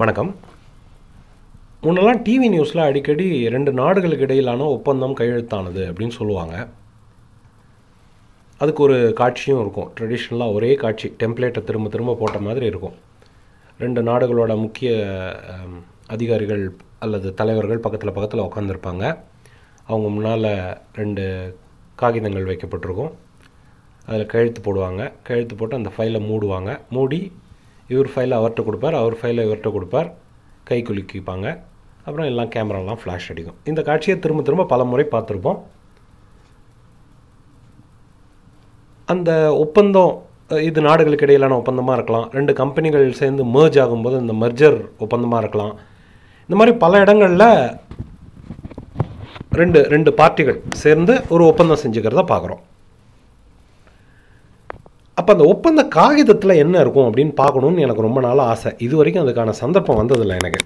வணக்கம். முன்னெல்லாம் டிவி நியூஸில் அடிக்கடி ரெண்டு நாடுகளுக்கு இடையிலான ஒப்பந்தம் கையெழுத்தானது அப்படின்னு சொல்லுவாங்க. அதுக்கு ஒரு காட்சியும் இருக்கும். ட்ரெடிஷ்னலாக ஒரே காட்சி டெம்ப்ளேட்டை திரும்ப திரும்ப போட்ட மாதிரி இருக்கும். ரெண்டு நாடுகளோட முக்கிய அதிகாரிகள் அல்லது தலைவர்கள் பக்கத்தில் பக்கத்தில் உட்காந்துருப்பாங்க அவங்க முன்னால் ரெண்டு காகிதங்கள் வைக்கப்பட்டிருக்கும். அதில் கழுத்து போடுவாங்க. கழுத்து போட்டு அந்த ஃபைலை மூடுவாங்க. மூடி இவர் ஃபைலை அவர்கிட்ட கொடுப்பார் அவர் ஃபைலை இவர்கிட்ட கொடுப்பார். கை குலுக்கிப்பாங்க. அப்புறம் எல்லாம் கேமராலாம் ஃப்ளாஷ் அடிக்கும். இந்த காட்சியை திரும்ப திரும்ப பல முறை பார்த்துருப்போம். அந்த ஒப்பந்தம் இது நாடுகளுக்கு இடையிலான ஒப்பந்தமாக இருக்கலாம். ரெண்டு கம்பெனிகள் சேர்ந்து merge ஆகும்போது இந்த மர்ஜர் ஒப்பந்தமாக இருக்கலாம். இந்த மாதிரி பல இடங்களில் ரெண்டு ரெண்டு பார்ட்டிகள் சேர்ந்து ஒரு ஒப்பந்தம் செஞ்சுக்கிறத பார்க்குறோம். அப்போ அந்த ஒப்பந்த காகிதத்தில் என்ன இருக்கும் அப்படின்னு பார்க்கணுன்னு எனக்கு ரொம்ப நாள் ஆசை. இது வரைக்கும் அதுக்கான சந்தர்ப்பம் வந்ததில்லை எனக்கு.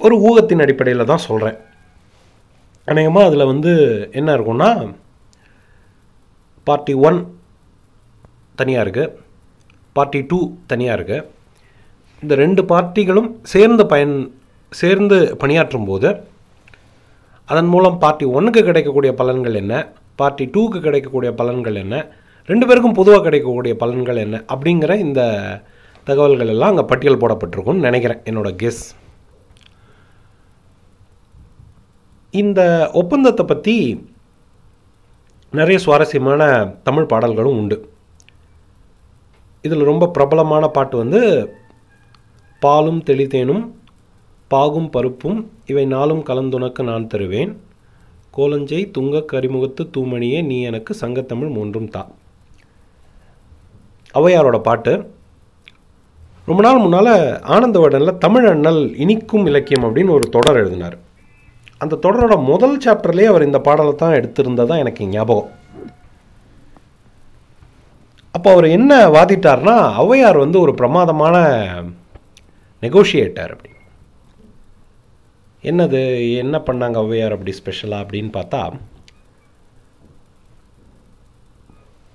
ஒரு ஊகத்தின் அடிப்படையில் தான் சொல்கிறேன் அநேகமாக அதில் வந்து என்ன இருக்கும்னா பார்ட்டி ஒன் தனியாக இருக்குது பார்ட்டி டூ தனியாக இருக்குது இந்த ரெண்டு பார்ட்டிகளும் சேர்ந்து பயன் சேர்ந்து பணியாற்றும் போது அதன் மூலம் பார்ட்டி ஒன்றுக்கு கிடைக்கக்கூடிய பலன்கள் என்ன? பார்ட்டி டூக்கு கிடைக்கக்கூடிய பலன்கள் என்ன? ரெண்டு பேருக்கும் பொதுவாக கிடைக்கக்கூடிய பலன்கள் என்ன? அப்படிங்கிற இந்த தகவல்கள் எல்லாம் அங்கே பட்டியல் போடப்பட்டிருக்கும்னு நினைக்கிறேன். என்னோட கெஸ் இந்த ஒப்பந்தத்தை பற்றி நிறைய சுவாரஸ்யமான தமிழ் பாடல்களும் உண்டு. இதில் ரொம்ப பிரபலமான பாட்டு வந்து பாலும் தெளித்தேனும் பாகும் பருப்பும் இவை நாளும் கலந்துனக்கு நான் தருவேன். கோலஞ்சை துங்க கரிமுகத்து தூமணியே நீ எனக்கு சங்கத்தமிழ் மூன்றும் தா. ஔவையாரோட பாட்டு. ரொம்ப நாள் முன்னால் ஆனந்தவடனில் தமிழ் அண்ணல் இனிக்கும் இலக்கியம் அப்படின்னு ஒரு தொடர் எழுதினார். அந்த தொடரோட முதல் சாப்டர்லேயே அவர் இந்த பாடலை தான் எடுத்திருந்ததா எனக்கு ஞாபகம். அப்போ அவர் என்ன வாதிட்டார்னா ஔவையார் வந்து ஒரு பிரமாதமான நெகோஷியேட்டர் அப்படி. என்னது என்ன பண்ணாங்க ஔவையார் அப்படி ஸ்பெஷலாக அப்படின்னு பார்த்தா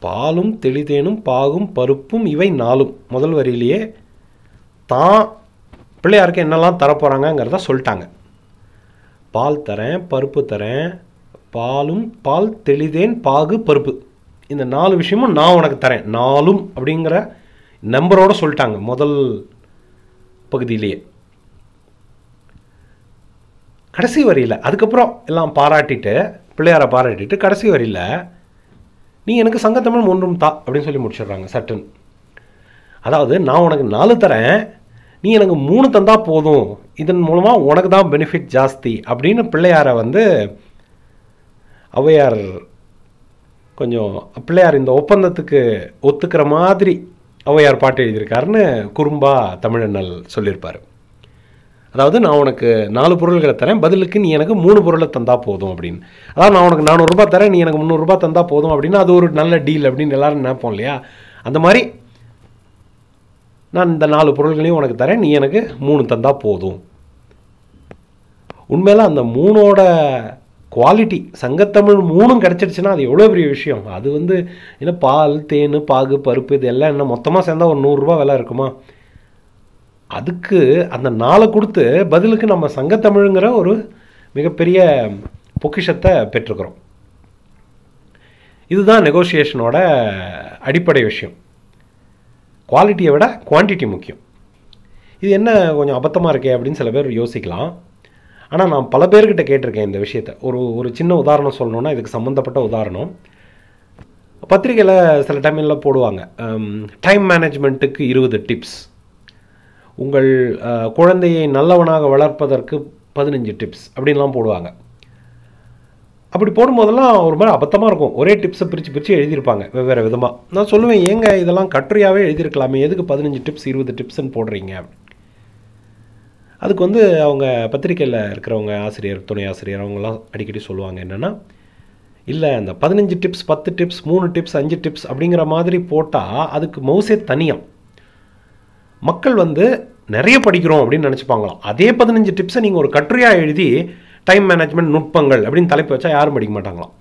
பாலும் தெளிதேனும் பாகும் பருப்பும் இவை நாலும். முதல் வரியிலேயே தான் பிள்ளையாருக்கு என்னெல்லாம் தரப்போகிறாங்கங்கிறத சொல்லிட்டாங்க. பால் தரேன் பருப்பு தரேன் பாலும் பால் தெளிதேன் பாகு பருப்பு. இந்த நாலு விஷயமும் நான் உனக்கு தரேன். நாலும் அப்படிங்கிற நம்பரோடு சொல்லிட்டாங்க முதல் பகுதியிலேயே. கடைசி வரியில் அதுக்கப்புறம் எல்லாம் பாராட்டிட்டு பிள்ளையாரை பாராட்டிட்டு கடைசி வரியில் நீ எனக்கு சங்கத்தமிழ் மூன்றும் தா அப்படின்னு சொல்லி முடிச்சிடுறாங்க சட்டன் அதாவது நான் உனக்கு நாலு தரேன் நீ எனக்கு மூணு தந்தா போதும் இதன் மூலமாக உனக்கு தான் பெனிஃபிட் ஜாஸ்தி அப்படின்னு பிள்ளையாரை வந்து ஔவையார் கொஞ்சம் பிள்ளையார் இந்த ஒப்பந்தத்துக்கு ஒத்துக்கிற மாதிரி ஔவையார் பாட்டு எழுதியிருக்காருன்னு குறும்பா தமிழண்ணல் சொல்லியிருப்பார். அதாவது நான் உனக்கு நாலு பொருள்களை தரேன் பதிலுக்கு நீ எனக்கு மூணு பொருளை தந்தா போதும் அப்படின்னு. அதாவது நான் உனக்கு நானூறுரூபா தரேன் நீ எனக்கு முந்நூறுரூபா தந்தா போதும் அப்படின்னா அது ஒரு நல்ல டீல் அப்படின்னு எல்லாரும் நினைப்போம் இல்லையா? அந்த மாதிரி நான் இந்த நாலு பொருள்களையும் உனக்கு தரேன் நீ எனக்கு மூணு தந்தா போதும். உண்மையில அந்த மூணோட குவாலிட்டி சங்கத்தமிழ் மூணும் கிடச்சிருச்சுன்னா அது எவ்வளோ பெரிய விஷயம்? அது வந்து என்ன பால் தேன் பாகு பருப்பு இது எல்லாம் என்ன மொத்தமாக சேர்ந்தால் ஒரு நூறுரூவா விலை இருக்குமா? அதுக்கு அந்த நாளை கொடுத்து பதிலுக்கு நம்ம சங்கத்தமிழுங்கிற ஒரு மிகப்பெரிய பொக்கிஷத்தை பெற்றுக்கிறோம் இதுதான் நெகோசியேஷனோட அடிப்படை விஷயம். குவாலிட்டியை விட குவான்டிட்டி முக்கியம். இது என்ன கொஞ்சம் அபத்தமாக இருக்கே அப்படின்னு சில பேர் யோசிக்கலாம். ஆனால் நான் பல பேர்கிட்ட கேட்டிருக்கேன் இந்த விஷயத்தை. ஒரு ஒரு சின்ன உதாரணம் சொல்லணுன்னா இதுக்கு சம்மந்தப்பட்ட உதாரணம். பத்திரிக்கையில் சில டைமில் போடுவாங்க. டைம் மேனேஜ்மெண்ட்டுக்கு இருபது டிப்ஸ் உங்கள் குழந்தையை நல்லவனாக வளர்ப்பதற்கு பதினஞ்சு டிப்ஸ் அப்படின்லாம் போடுவாங்க. அப்படி போடும்போதெல்லாம் ஒரு மாதிரி அபத்தமாக இருக்கும். ஒரே டிப்ஸை பிரித்து பிரித்து எழுதியிருப்பாங்க வெவ்வேறு விதமாக நான் சொல்லுவேன் ஏங்க இதெல்லாம் கட்டுரையாகவே எழுதியிருக்கலாமே எதுக்கு பதினஞ்சு டிப்ஸ் இருபது டிப்ஸ்ன்னு போடுறீங்க? அதுக்கு வந்து அவங்க பத்திரிக்கையில் இருக்கிறவங்க ஆசிரியர் துணை ஆசிரியர் அவங்கெல்லாம் அடிக்கடி சொல்லுவாங்க என்னென்னா இல்லை அந்த பதினஞ்சு டிப்ஸ் பத்து டிப்ஸ் மூணு டிப்ஸ் அஞ்சு டிப்ஸ் அப்படிங்கிற மாதிரி போட்டால் அதுக்கு மவுசே தனியாக மக்கள் வந்து நிறைய படிக்கிறோம் அப்படின்னு நினச்சிப்பாங்களாம். அதே பதினஞ்சு டிப்ஸை நீங்கள் ஒரு கட்டுரையாக எழுதி டைம் மேனேஜ்மெண்ட் நுட்பங்கள் அப்படின்னு தலைப்பு வச்சா யாரும் படிக்க மாட்டாங்களாம்.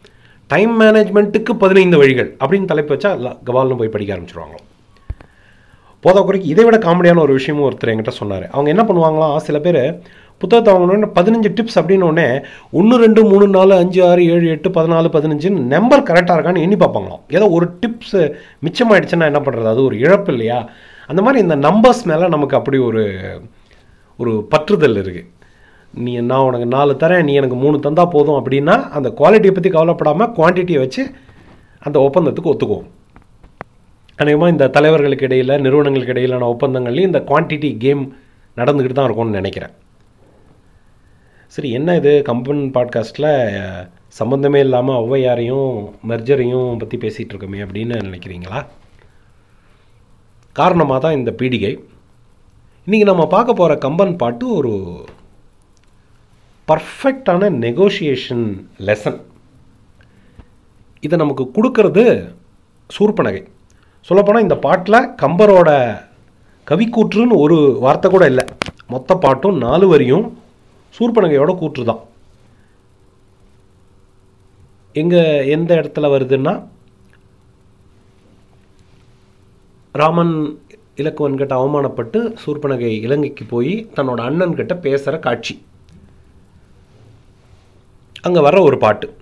டைம் மேனேஜ்மெண்ட்டுக்கு பதினைந்து வழிகள் அப்படின்னு தலைப்பு வச்சா எல்லாம் கவால்னு போய் படிக்க ஆரம்பிச்சிருவாங்களாம். போதாக்குறைக்கு இதை விட காமெடியான ஒரு விஷயமும் ஒருத்தர் என்கிட்ட சொன்னார். அவங்க என்ன பண்ணுவாங்களாம் சில பேர் புத்தகத்தை வாங்கினோடனே பதினஞ்சு டிப்ஸ் அப்படின்னு ஒன்று ரெண்டு மூணு நாலு அஞ்சு ஆறு ஏழு எட்டு பதினாலு பதினஞ்சுன்னு நம்பர் கரெக்டாக இருக்கான்னு எண்ணி பார்ப்பாங்களாம். ஏதோ ஒரு டிப்ஸ் மிச்சமாயிடுச்சுன்னா என்ன பண்ணுறது அது ஒரு இழப்பு இல்லையா? அந்த மாதிரி இந்த நம்பர்ஸ் மேலே நமக்கு அப்படி ஒரு ஒரு பற்றுதல் இருக்குது நீ நான் உனக்கு நாலு தரேன் நீ எனக்கு மூணு தந்தால் போதும் அப்படின்னா அந்த குவாலிட்டியை பற்றி கவலைப்படாமல் குவான்டிட்டியை வச்சு அந்த ஒப்பந்தத்துக்கு ஒத்துக்குவோம். அநேகமாக இந்த தலைவர்களுக்கு இடையில் நிறுவனங்களுக்கு இடையிலான ஒப்பந்தங்கள்லையும் இந்த குவான்டிட்டி கேம் நடந்துக்கிட்டு தான் இருக்கும்னு நினைக்கிறேன். சரி என்ன இது? கம்பன் பாட்காஸ்ட்டில் சம்மந்தமே இல்லாமல் ஔவையாரையும் மெர்ஜரையும் பற்றி பேசிகிட்டு இருக்கோமே அப்படின்னு நினைக்கிறீங்களா? காரணமாக தான் இந்த பீடிகை. இன்றைக்கி நம்ம பார்க்க போகிற கம்பன் பாட்டு ஒரு பர்ஃபெக்டான நெகோஷியேஷன் லெசன் இதை நமக்கு கொடுக்கறது சூர்பனகை. சொல்லப்போனால் இந்த பாட்டில் கம்பரோட கவிக்கூற்றுன்னு ஒரு வார்த்தை கூட இல்லை. மொத்த பாட்டும் நாலு வரியும் சூர்பனகையோட கூற்று தான் எங்கே எந்த இடத்துல வருதுன்னா ராமன் இலக்குவன் கிட்ட அவமானப்பட்டு சூர்பனகை இலங்கைக்கு போய் தன்னோட அண்ணன் கிட்ட பேசுகிற காட்சி. அங்கே வர்ற ஒரு பாட்டு.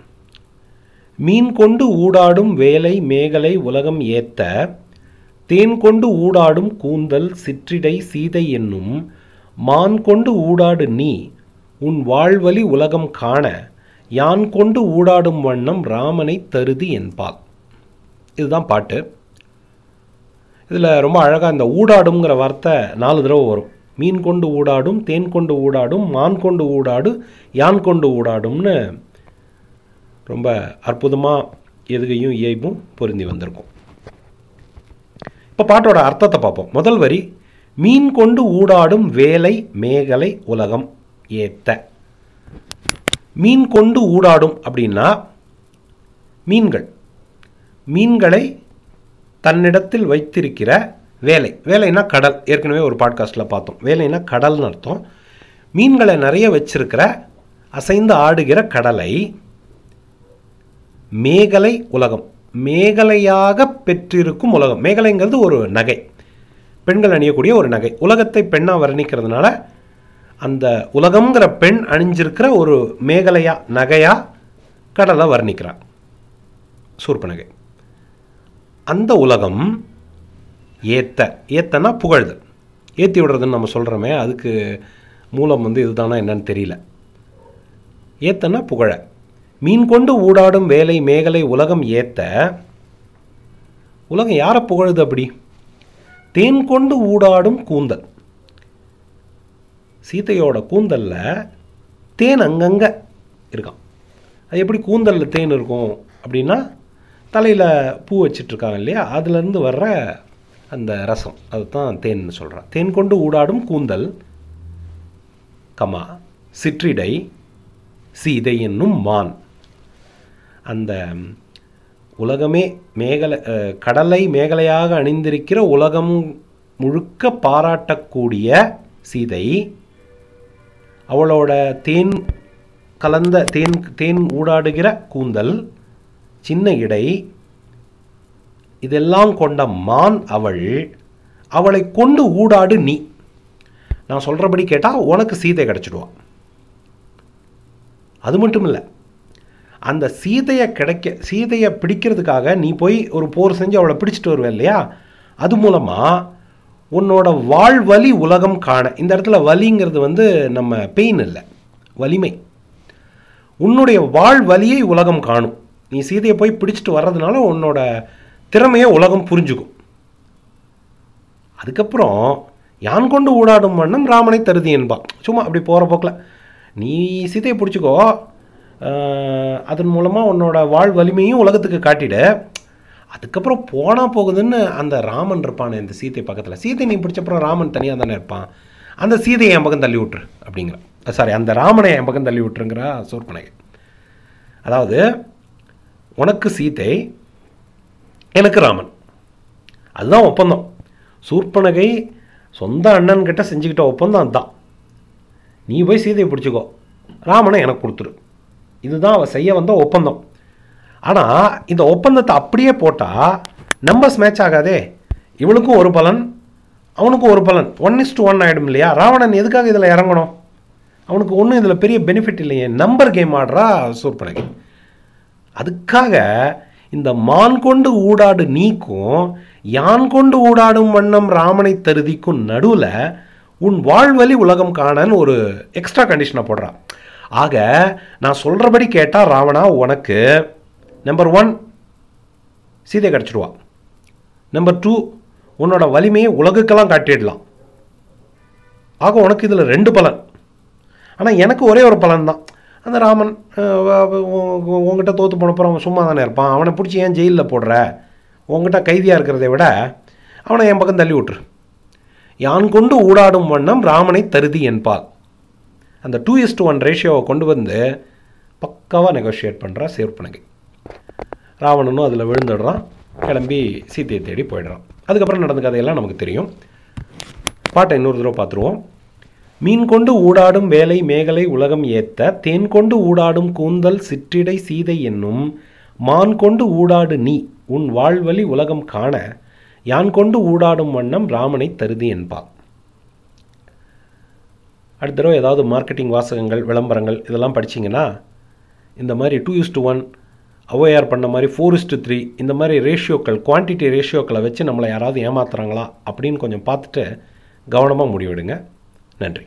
மீன் கொண்டு ஊடாடும் வேலை மேகலை உலகம் ஏத்த தேன் கொண்டு ஊடாடும் கூந்தல் சிற்றிடை சீதை என்னும் மான் கொண்டு ஊடாடு நீ உன் வாழ்வழி உலகம் காண யான் கொண்டு ஊடாடும் வண்ணம் ராமனை தருதி என்பாள். இதுதான் பாட்டு. இதில் ரொம்ப அழகாக இந்த ஊடாடுங்கிற வார்த்தை நாலு தடவை வரும். மீன் கொண்டு ஊடாடும் தேன் கொண்டு ஊடாடும் மான் கொண்டு ஊடாடு யான் கொண்டு ஊடாடும்னு ரொம்ப அற்புதமாக எதுகையும் இயைபும் பொருந்தி வந்திருக்கும். இப்போ பாட்டோட அர்த்தத்தை பார்ப்போம். முதல் வரி மீன் கொண்டு ஊடாடும் வேலை மேகலை உலகம் ஏத்த. மீன் கொண்டு ஊடாடும் அப்படின்னா மீன்கள். மீன்களை தன்னிடத்தில் வைத்திருக்கிற வேலை. வேலைன்னா கடல். ஏற்கனவே ஒரு பாட்காஸ்ட்டில் பார்த்தோம். வேலைன்னா கடல்னு அர்த்தம். மீன்களை நிறைய வச்சிருக்கிற அசைந்து ஆடுகிற கடலை மேகலை உலகம். மேகலையாக பெற்றிருக்கும் உலகம். மேகலைங்கிறது ஒரு நகை. பெண்கள் அணியக்கூடிய ஒரு நகை. உலகத்தை பெண்ணாக வர்ணிக்கிறதுனால அந்த உலகம்ங்கிற பெண் அணிஞ்சிருக்கிற ஒரு மேகலையா நகையாக கடலை வர்ணிக்கிறார். சூர்பனகை அந்த உலகம் ஏத்த ஏத்தனா புகழ்தல் ஏற்றி விடுறதுன்னு நம்ம சொல்கிறோமே அதுக்கு மூலம் வந்து இதுதானா என்னன்னு தெரியல. ஏத்தனா புகழ. மீன் கொண்டு ஊடாடும் வேலை மேகலை உலகம் ஏத்த உலகம் யாரை புகழுது அப்படி? தேன் கொண்டு ஊடாடும் கூந்தல். சீதையோட கூந்தலில் தேன் அங்கங்கே இருக்கான். அது எப்படி கூந்தலில் தேன் இருக்கும் அப்படின்னா தலையில் பூ வச்சிட்ருக்காங்க இல்லையா? அதுலேருந்து வர்ற அந்த ரசம். அதுதான் தேன்னு சொல்கிறான் தேன் கொண்டு ஊடாடும் கூந்தல் கமா சிற்றிடை சீதை என்னும் மான். அந்த உலகமே மேகலை கடலை மேகலையாக அணிந்திருக்கிற உலகம் முழுக்க பாராட்டக்கூடிய சீதை அவளோட தேன் கலந்த தேன் தேன் ஊடாடுகிற கூந்தல் சின்ன இடை இதெல்லாம் கொண்ட மான் அவள் அவளை கொண்டு ஊடாடு நீ. நான் சொல்கிறபடி கேட்டால் உனக்கு சீதை கிடச்சிடுவான் அது மட்டும் இல்லை அந்த சீதையை கிடைக்க சீதையை பிடிக்கிறதுக்காக நீ போய் ஒரு போர் செஞ்சு அவளை பிடிச்சிட்டு வருவே இல்லையா? அது மூலமாக உன்னோட வாழ்வலி உலகம் காண. இந்த இடத்துல வலிங்கிறது வந்து நம்ம பெயின் இல்லை வலிமை. உன்னுடைய வாழ்வலியை உலகம் காணும். நீ சீதையை போய் பிடிச்சிட்டு வர்றதுனால உன்னோட திறமையை உலகம் புரிஞ்சுக்கும். அதுக்கப்புறம் யான் கொண்டு ஊடாடும் வண்ணம் ராமனை தருதி என்பா சும்மா அப்படி போகிற போக்கில். நீ சீதையை பிடிச்சிக்கோ. அதன் மூலமாக உன்னோட வாழ் வலிமையும் உலகத்துக்கு காட்டிடு. அதுக்கப்புறம் போனால் போகுதுன்னு அந்த ராமன் இருப்பானே இந்த சீதை பக்கத்தில். சீதை நீ பிடிச்சப்புறம் ராமன் தனியாக தானே இருப்பான். அந்த சீதையை என் பக்கம் தள்ளி விட்டுரு அப்படிங்கிற. சாரி அந்த ராமனை என் பக்கம் தள்ளி விட்டுருங்கிற சூர்பனகை அதாவது உனக்கு சீதை எனக்கு ராமன். அதுதான் ஒப்பந்தம். சூர்பனகை சொந்த அண்ணன் கிட்ட செஞ்சுக்கிட்ட ஒப்பந்தம் அதுதான். நீ போய் சீதையை பிடிச்சிக்கோ. ராமனை எனக்கு கொடுத்துரு. இதுதான் அவள் செய்ய வந்த ஒப்பந்தம். ஆனால் இந்த ஒப்பந்தத்தை அப்படியே போட்டால் நம்பர்ஸ் மேட்ச் ஆகாதே. இவளுக்கும் ஒரு பலன் அவனுக்கும் ஒரு பலன். ஒன் இஸ் டு ஒன் ஆகிடும் இல்லையா? ராவணன் எதுக்காக இதில் இறங்கணும்? அவனுக்கு ஒன்றும் இதில் பெரிய பெனிஃபிட் இல்லையே. நம்பர் கேம் ஆடுறா சூர்பனகை. அதுக்காக இந்த மான் கொண்டு ஊடாடு நீக்கும் யான் கொண்டு ஊடாடும் வண்ணம் ராமனை தருதிக்கும் நடுவில் உன் வாழ்வழி உலகம் காணன்னு ஒரு எக்ஸ்ட்ரா கண்டிஷனை போடுறான். ஆக நான் சொல்கிறபடி கேட்டால் ராவணா உனக்கு நம்பர் ஒன் சீதை கிடச்சிடுவா. நம்பர் டூ உன்னோட வலிமையை உலகுக்கெல்லாம் காட்டிடலாம். ஆக உனக்கு இதில் ரெண்டு பலன். ஆனால் எனக்கு ஒரே ஒரு பலன் தான் அந்த ராமன் உங்ககிட்ட தோற்று போனப்புறம் அவன் சும்மா தானே இருப்பான். அவனை பிடிச்சி ஏன் ஜெயிலில் போடுற? உங்ககிட்ட கைதியாக இருக்கிறதை விட அவனை என் பக்கம் தள்ளி விட்டுரு. யான் கொண்டு ஊடாடும் வண்ணம் ராமனை தருதி என்பால் அந்த டூ இஸ்ட் ஒன் ரேஷியோவை கொண்டு வந்து பக்காவாக நெகோஷியேட் பண்ணுறா சேர்ப்பனகை ராவணனும் அதில் விழுந்துடுறான். கிளம்பி சீத்தையை தேடி போயிடுறான். அதுக்கப்புறம் நடந்த கதையெல்லாம் நமக்கு தெரியும். பாட்டை இன்னொரு தடவை பார்த்துருவோம். மீன் கொண்டு ஊடாடும் வேலை மேகலை உலகம் ஏத்த தேன் கொண்டு ஊடாடும் கூந்தல் சிற்றிடை சீதை என்னும் மான் கொண்டு ஊடாடு நீ உன் வாழ்வழி உலகம் காண யான் கொண்டு ஊடாடும் வண்ணம் ராமனை தருதி என்பா அடுத்த தடவை ஏதாவது மார்க்கெட்டிங் வாசகங்கள் விளம்பரங்கள் இதெல்லாம் படிச்சீங்கன்னா இந்த மாதிரி டூ இஸ் டு ஒன் அவையார் பண்ண மாதிரி ஃபோர் இஸ் டு த்ரீ இந்த மாதிரி ரேஷியோக்கள் குவான்டிட்டி ரேஷியோக்களை வச்சு நம்மளை யாராவது ஏமாத்துறாங்களா அப்படின்னு கொஞ்சம் பார்த்துட்டு கவனமாக முடிவெடுங்க. நன்றி